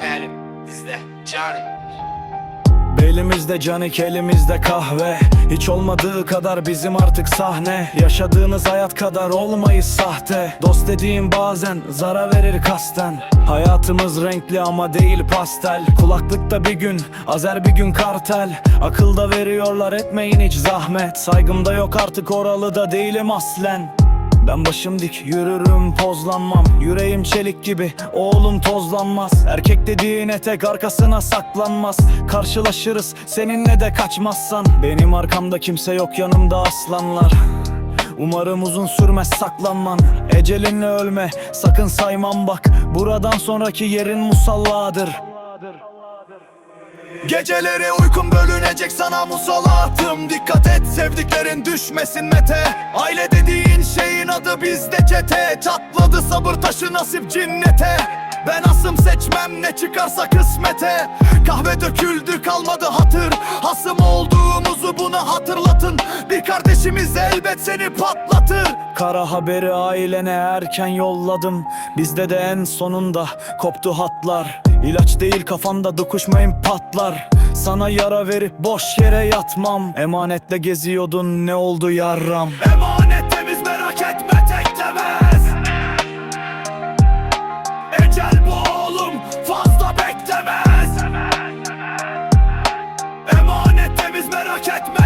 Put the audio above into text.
Hayalim bizde Johnny Belimizde canik elimizde kahve. Hiç olmadığı kadar bizim artık sahne. Yaşadığınız hayat kadar olmayız sahte. Dost dediğim bazen zarar verir kasten. Hayatımız renkli ama değil pastel. Kulaklıkta bir gün azer bir gün kartel. Akılda veriyorlar etmeyin hiç zahmet. Saygımda yok artık oralı da değilim aslen ben başım dik yürürüm pozlanmam. Yüreğim çelik gibi oğlum tozlanmaz. Erkek dediğin etek arkasına saklanmaz. Karşılaşırız seninle de kaçmazsan. Benim arkamda kimse yok yanımda aslanlar. Umarım uzun sürmez saklanman. Ecelinle ölme sakın saymam bak. Buradan sonraki yerin musalladır. Geceleri uykum bölünecek sana musallatım. Dikkat et sevdiklerin düşmesin mete. Aile dediğin şeyin adı bizde çete. Çatladı sabır taşı nasip cinnete. Ben asım seçmem ne çıkarsa kısmete. Kahve döküldü kalmadı hatır. Hasım olduğumuzu buna hatırlatın. Bir kardeşimiz elbet seni patlatır. Kara haberi ailene erken yolladım. Bizde de en sonunda koptu hatlar. İlaç değil kafanda dokuşmayın patlar. Sana yara verip boş yere yatmam. Emanetle geziyordun ne oldu yarram hak etmez